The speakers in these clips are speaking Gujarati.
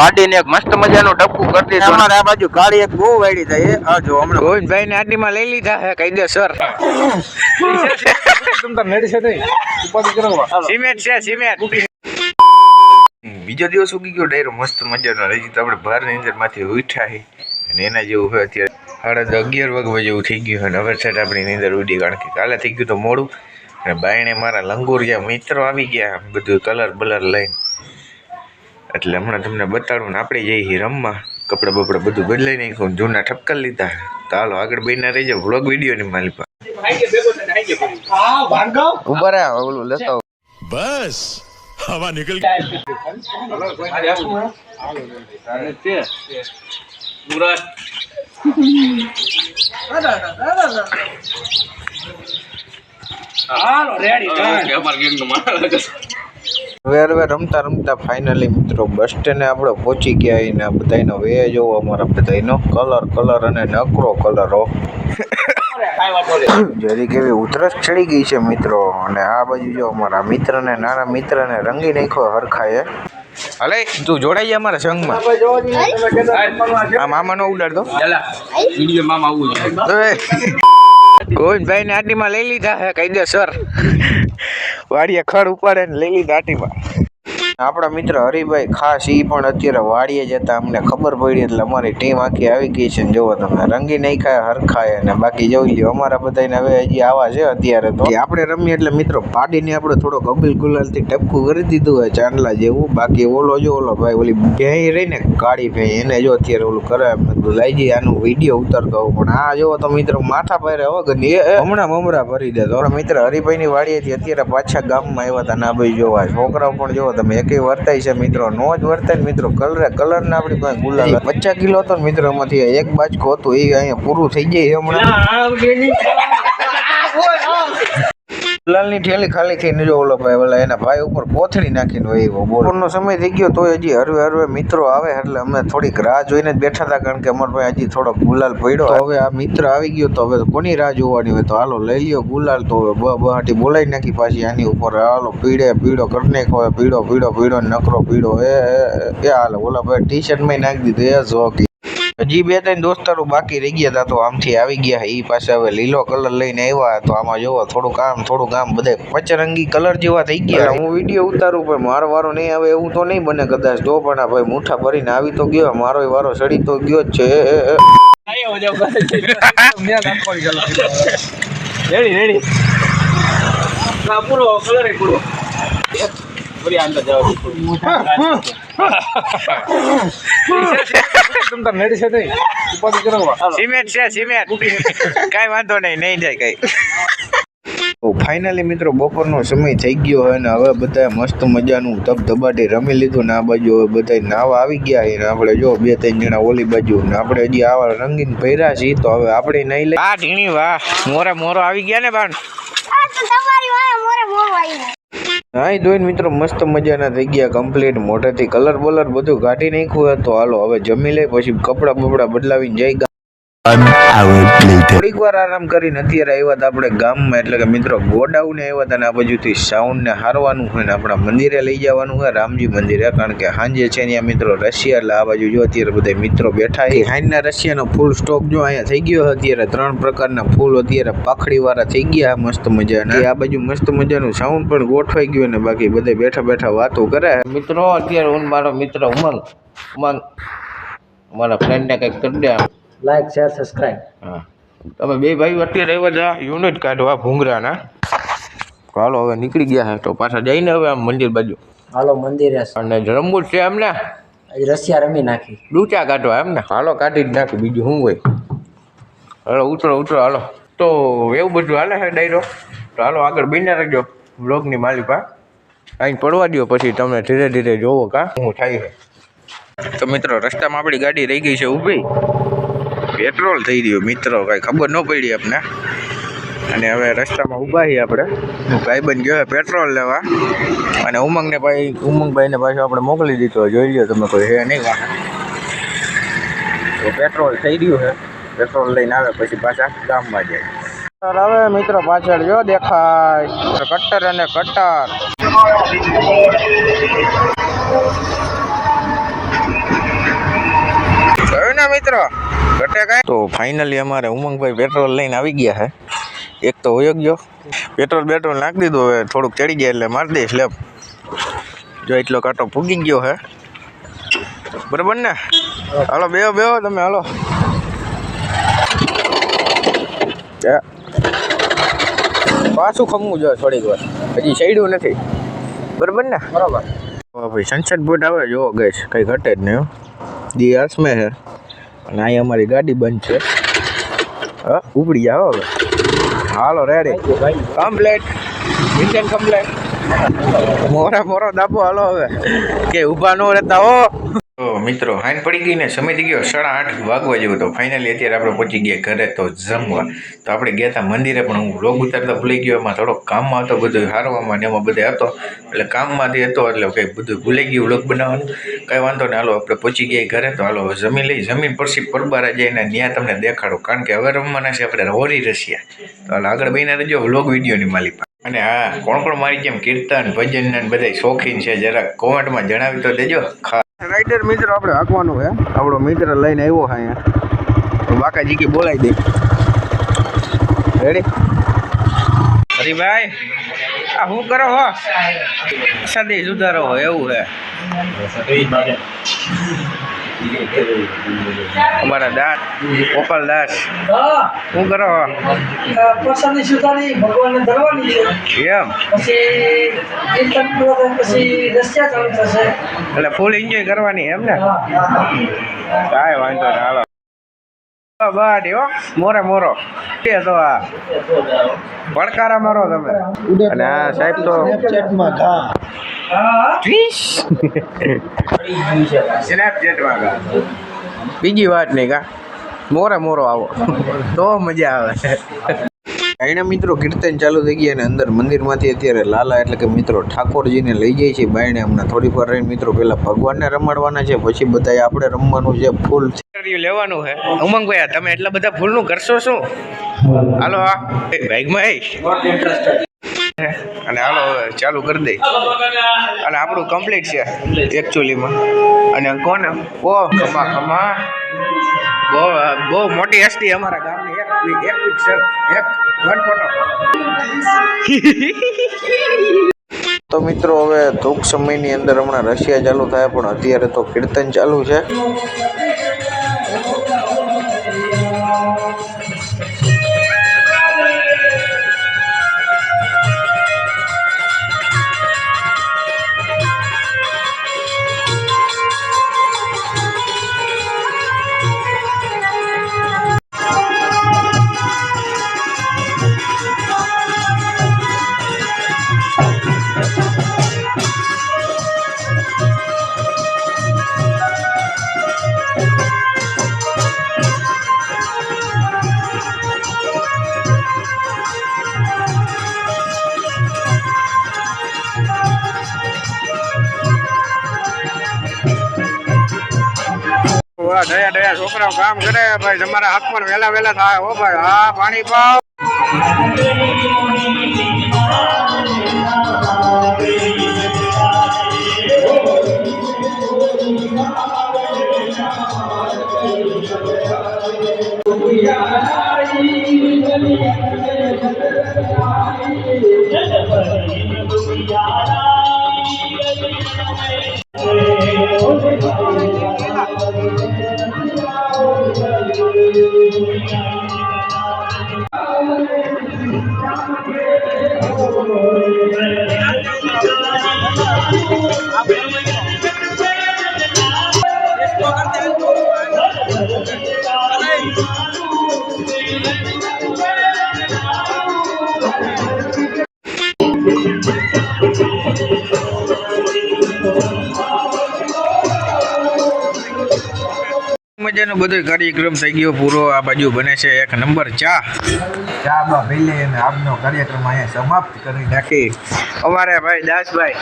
પાડીને એક મસ્ત મજાનું ટપકું કરી દીધું. અમારે આ બાજુ ગાડી એક બહુ વાયડી થાય આ જો હમણાં. ગોવિંદભાઈ ને આટીમાં લઈ લીધા હે કાયદેસર સિમેન્ટ છે સિમેન્ટ. બીજો દિવસ ઉગી ગયો ડાયરો મસ્ત મજાનો. રહી તો આપણે બહારની અંદરમાંથી ઉઠ્યા હી. અને એના જેવું હોય અત્યારે. સાડા અગિયાર વાગવા જેવું થઈ ગયું અને હવે સેટ આપણી નીંદર ઉડી કારણ કે કાલે થઈ ગયું તો મોડું. અને બાયણે મારા લંગુર જ્યાં મિત્રો આવી ગયા બધું કલર બલર લઈને. એટલે હમણાં તમને બતાડું ને આપણે જઈએ રમવા કપડાં બપડા બધું બદલાઈ નાખ્યું જૂના ઠપકા લીધા. તો હાલો આગળ બહીને રહી જાવ વ્લોગ વિડીયોની માલી પાસે ઊભા રહ્યા ઓલું લેતા બસ હવા નીકળ હાલો રેડી અમાર ગેમનું હવે હવે રમતા રમતા ફાઇનલી મિત્રો બસ સ્ટેન્ડે આપણે પહોંચી ગયા અને આ બધાનો વે જોવો અમારા બધાનો. કલર કલર અને નકરો કલર જરી કેવી ઉધરસ ચડી ગઈ છે મિત્રો. અને આ બાજુ જો અમારા મિત્રને નાના મિત્રને રંગી નાખ્યો હરખાએ. હલે તું જોડાઈ અમારા સંઘમાં આ મામાનો ઉડાડતો. ગોવિંદભાઈ ને આટીમાં લઈ લીધા હે દેશ્વર વાડીએ ખડ ઉપાડે ને લઈ લીધા આટીમાં. આપણા મિત્ર હરિભાઈ ખાસ એ પણ અત્યારે વાડીએ જતા અમને ખબર પડી એટલે અમારી ટીમ આખી આવી ગઈ છે ને જોવો તમે, રંગી નાખ્યા, હરખાય અને બાકી જોઈ લ્યો. અમારા બધાને હવે હજી આવા છે અત્યારે તો. આપણે રમીએ એટલે મિત્રો પાડીને આપણે થોડોક અબીલ ગુલાલથી ટપકું કરી દીધું હોય, ચાંદલા જેવું. બાકી ઓલો જો ઓલો ભાઈ ઓલી ભેંઈ રહી ને કાળી ભેંઈ, એને જો અત્યારે ઓલું કરે મેં લઈ જઈએ, આનું વીડિયો ઉતરતો હોઉં પણ આ જોવો તો મિત્રો માથા પહેરે વગર હમણાં મમરા ભરી દે. તો મિત્ર હરિભાઈની વાડીએથી અત્યારે પાછા ગામમાં આવ્યા હતા ના ભાઈ જોવા. છોકરાઓ પણ જોવો તમે એકેય વર્તાય છે મિત્રો? નો જ વર્તાય મિત્રો, કલરે કલર ના આપણી પાસે ગુલાબ પચાસ કિલો હતો ને મિત્રો, એમાંથી એક બાજકો હતું, એ અહીંયા પૂરું થઈ જાય હમણાં. ગુલાલની ઠેલી ખાલી થઈને જો ઓલો ભાઈ ઓલા એના ભાઈ ઉપર કોથળી નાખીને એવો બપોરનો સમય થઈ ગયો તોય હજી હરવે હરવે મિત્રો આવે એટલે અમે થોડીક રાહ જોઈને બેઠા હતા કારણ કે અમારા ભાઈ હજી થોડોક ગુલાલ પડ્યો. હવે આ મિત્ર આવી ગયો તો હવે કોની રાહ જોવાની હોય? તો હાલો લઈ લ્યો ગુલાલ તો હવે બ બહાટી બોલાવી નાખી પાછી આની ઉપર. હાલો પીળે પીળો કરી નાખો પીડો પીળો ને નકરો એ- એ હાલો ઓલા ભાઈ ટી શર્ટમાં નાખી દીધું એ જોકી હજી બે ત્રણ દોસ્તારો બાકી રહી ગયા હતા તો આમથી આવી ગયા. એ પાસે હવે લીલો કલર લઈને આવ્યા. તો આમાં જોવો થોડુંક આમ થોડુંક આમ બધે પચરંગી કલર જેવા થઈ ગયા. હું વીડિયો ઉતારું પણ મારો વારો નહીં આવે એવું તો નહીં બને કદાચ. તો પણ આ ભાઈ મુઠા ભરીને આવી તો ગયો. મારો વારો સડી તો ગયો જ છે. Ready ready. પૂરો કલર પૂરો. ફરી અંદર જાવ સિમેન્ટ છે સિમેન્ટ. કાંઈ વાંધો નહીં નહીં જાય કઈ. તો ફાઇનલી મિત્રો બપોરનો સમય થઈ ગયો હોય ને હવે બધા મસ્ત મજાનું ધબધબાટી રમી લીધું ને આ બાજુ હવે બધા નાવા આવી ગયા છે. આપણે જો બે ત્રણ જણા ઓલી બાજુ ને આપણે હજી આવા રંગીન પહેર્યા છીએ તો હવે આપણે નહીં લઈ આ ઢીણી વાહ મોરા મોરો આવી ગયા ને બાણ. નાઈ ધોઈને મિત્રો, મસ્ત મજાના થઈ ગયા કમ્પ્લીટ મોઢેથી કલર બલર બધું કાઢી નાખ્યું હતું હાલો, હવે જમી લે, પછી કપડાં બપડા બદલાવીને જઈ ગયા થોડીક વાર આરામ કરીને અત્યારે આવ્યા હતા આપણે ગામમાં, એટલે કે મિત્રો ગોડાઉને આવ્યા હતા ને આ બાજુથી સાઉન્ડ ને હારવાનું હોય ને આપણા મંદિરે લઈ જવાનું હોય, રામજી મંદિરે, કારણ કે સાંજે છે ને મિત્રો રશિયા, એટલે આ બાજુ જો અત્યારે બધા મિત્રો બેઠા છે. હાઈના રશિયાનો ફૂલ સ્ટોક જો અહીંયા થઈ ગયો અત્યારે ત્રણ પ્રકારના ફૂલ અત્યારે પાખડી વાળા થઈ ગયા, મસ્ત મજાના. આ બાજુ મસ્ત મજાનું સાઉન્ડ પણ ગોઠવાઈ ગયું ને બાકી બધા બેઠા બેઠા વાતો કરે. મિત્રો, અત્યારે હું મારો મિત્ર ઉમંગ ઉમંગ મારા ફ્રેન્ડને કંઈક કરી દે. લાઈક શેર સબસ્ક્રાઈબ હા. તમે બે ભાઈ અત્યારે એવા હતા યુનિટ કાઢવા ભૂંગરાના. હાલો હવે નીકળી ગયા છે તો પાછા જઈને હવે આમ મંદિર બાજુ. હાલો મંદિરે અને રમવું જ છે એમને? રસિયા રમી નાખી. ડૂચા કાઢવા એમને? હાલો કાઢી જ નાખી બીજું શું હોય? હાલો ઉતરો ઉતરો હાલો. તો એવું બધું હાલે છે ડાયરો? તો હાલો આગળ બીને રહેજો બ્લોગની માલિકા અહીં પડવા દો પછી તમે ધીરે ધીરે જોવો કા? શું થાય છે તો મિત્રો રસ્તામાં આપણી ગાડી રહી ગઈ છે ઊભી. પેટ્રોલ થઈ ગયું મિત્રો કાંઈ ખબર ન પડી આપણે અને હવે રસ્તામાં ઊભા છીએ આપણે. ભાઈબંધ ગયો પેટ્રોલ લેવા. અને ઉમંગને ભાઈ ઉમંગભાઈને પાછો આપણે મોકલી દીધો. જોઈ લો તમે કોઈ હે નહીં વાંહે. તો પેટ્રોલ થઈ ગયું છે. પેટ્રોલ લઈને આવે પછી પાછા ગામમાં જાય. હવે મિત્રો પાછળ જો દેખાય. કટ્ટર અને કટ્ટર તો ફાઇનલી અમારે ઉમંગભાઈ પેટ્રોલ લઈને આવી ગયા છે. એક તો હોયો ગયો. પેટ્રોલ બેટ્રોલ નાખી દીધું હવે થોડુંક ચડી ગયા એટલે મારી દઈશ લેપ જો એટલો કાંટો ફૂગી ગયો હે બરાબર ને? હાલો બેહો બેહો તમે હાલો. પાછું ખમવું જોઈએ થોડીક વાર. હજી ચડ્યું નથી. બરાબર ને? બરાબર. ભાઈ સનસેટ બોટ આવે જોવો ગઈશ કંઈ ઘટે જ નહીં હો. દી આસમે છે. અને અહીં અમારી ગાડી બંધ છે. હા ઉપડી જાઓ હવે. હાલો રેડી કમ્પ્લેટ મિશન કમ્પ્લેટ મોરા મોરો દાબો, હાલો હવે. કે ઊભા ન રહેતા હો. તો મિત્રો હાઈન પડી ગઈ ને સમય ગયો સાડા આઠ વાગવા જેવું તો ફાઇનલી અત્યારે આપણે પહોંચી ગયા ઘરે તો જમવા. તો આપણે ગયા હતા મંદિરે, પણ હું રોગ ઉતારતા ભૂલી ગયો, એમાં થોડો કામમાં હતો, બધું હારવામાં ને એમાં બધે હતો. એટલે કામમાંથી હતો, એટલે કંઈ બધું ભૂલી ગયું વ્લોગ બનાવવાનું. કંઈ વાંધો નહીં હાલો, આપણે પહોંચી ગયા ઘરે, તો હાલો જમીન જમી લઈ, જમીન પછી પરબારા જઈને ત્યાં તમને દેખાડો, કારણ કે હવે રમવાના છે, આપણે હોરી રશિયા તો હાલ, આગળ બહીને રહેજો વ્લોગ વિડીયોની માલિક. અને હા કોણ કોણ મારી જેમ કીર્તન, ભજન ને બધા શોખીન છે જરા કોમેન્ટમાં જણાવી તો દેજો. ખા રાઈડર મિત્ર આપણે હાંકવાનું છે. આપણો મિત્ર લઈને આવ્યો છે અહીંયા. તો બાકાજી કે બોલાવી દે. રેડી હરીભાઈ, આ શું કરો હો? સદી સુધારો હો, એવું છે. અમારા દાસ ગોપાલ દાસ. શું કરો? હો પ્રસાદની સુધારી ભગવાનને ધરવાની છે. એમ? પછી કીર્તન પૂરો પછી રસ્યા ચાલુ થશે. એટલે ફૂલ એન્જોય કરવાની એમ ને? કાંઈ વાંધો નહીં હાલો. બાડી હો મોરે મોરો. કે તો આ પડકારા મારો તમે. અને આ સાહેબ તો સ્નેપચેટમાં ગા બીજી વાત નહીં કા? મોરે મોરો આવો. તો મજા આવે. એના મિત્રો કીર્તન ચાલુ થઈ ગયા અને અંદર મંદિરમાંથી અત્યારે લાલા એટલે કે મિત્રો ઠાકોરજીને લઈ જાય છે બાયણે હમણાં થોડીક વાર રહીને મિત્રો પહેલા ભગવાનને રમાડવાના છે પછી બધા આપણે રમવાનું છે ફૂલ લેવાનું છે. ઉમંગભાઈ તમે એટલા બધા ફૂલનું કરશો શું? હાલો આ બાઇકમાં અને હાલો હવે ચાલુ કરી દઈ અને આપણું કમ્પ્લીટ છે એકચ્યુઅલીમાં અને કોને ઓ ખમા ખમા બહુ બહુ મોટી હસ્તી અમારા ગામની એક એક પિક્ચર એક વન ફોટો તો મિત્રો, હવે ટૂંક સમયની અંદર હમણાં રશિયા ચાલુ થાય, પણ અત્યારે તો કીર્તન ચાલુ છે. વાહ દયા દયા, છોકરાઓ, કામ કરે, ભાઈ, તમારા હાથમાં વહેલા વહેલા થાય. હો ભાઈ, હા, પાણી પાવ I'm મજાનો બધો કાર્યક્રમ થઈ ગયો પૂરો આ બાજુ બને છે એક નંબર ચા. ચા બા ભીલે અને આપનો કાર્યક્રમ અહીંયા સમાપ્ત કરી નાખી. અમારે ભાઈ દાસભાઈ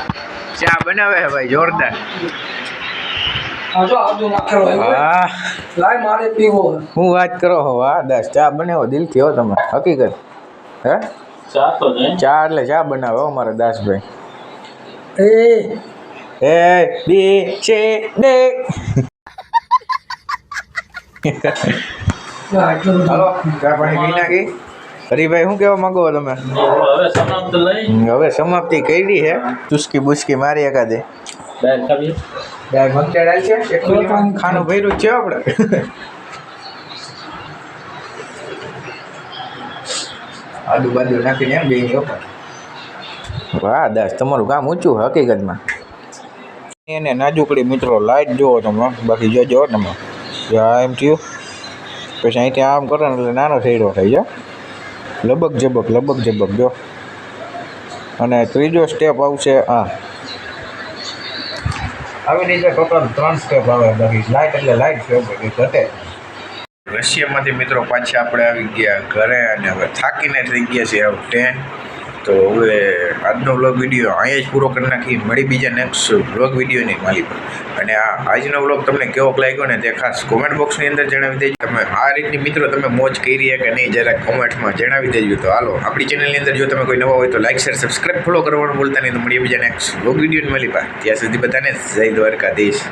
ચા બનાવે છે ભાઈ જોરદાર. હા. લાય મારે પીવો. હું વાત કરો હો હા દાસ ચા બનાવો દિલથી હો તમે હકીકત. હે? ચા એટલે ચા બનાવો અમારે દાસભાઈ. એ. એ બી છે નાખી હરીભાઈ, શું કેવા માંગો તમે? હવે સમાપ્ત કરી છે. ચુસ્કી બુસ્કી મારી એકાદે. ખાનું ભર્યું છે આપણે બાદુ નાખીને એમ બે વાહ, દાસ, તમારું કામ ઊંચું હકીકતમાં. એને નાજુકડી મિત્રો, લાઈટ જોવો તમે. બાકી જોજો તમે. આ એમ થયું. પછી અહીંથી આમ કરો ને એટલે નાનો થઈડો થઈ જાય લબક જબક લબક જબક જો. અને ત્રીજો સ્ટેપ આવશે આ. આવી રીતે ટોટલ ત્રણ સ્ટેપ આવે બાકી લાઇટ એટલે લાઇટ છે ઘટે રશિયામાંથી મિત્રો પાછા આપણે આવી ગયા ઘરે અને હવે થાકીને થઈ ગયા છીએ આવું ટેન તો હવે આજનો વ્લોગ વીડિયો અહીંયા જ પૂરો કરી નાખી મળી બીજા નેક્સ્ટ વ્લોગ વિડીયોની માલી પર અને આ આજનો વ્લોગ તમને કેવો લાગ્યો ને તે ખાસ કોમેન્ટ બોક્સની અંદર જણાવી દેજો. તમે આ રીતની મિત્રો તમે મોજ કરી કે નહીં જરા કોમેન્ટમાં જણાવી દેજો. તો હાલો, આપણી ચેનલની અંદર જો તમે કોઈ નવા હોય તો લાઇક શેર સબસ્ક્રાઈબ ફોલો કરવાનું ભૂલતા નહીં. તો મળીએ બીજા નેક્સ્ટ વ્લોગ વિડીયોની માલી પર ત્યાં સુધી બધાને જય દ્વારકાધીશ.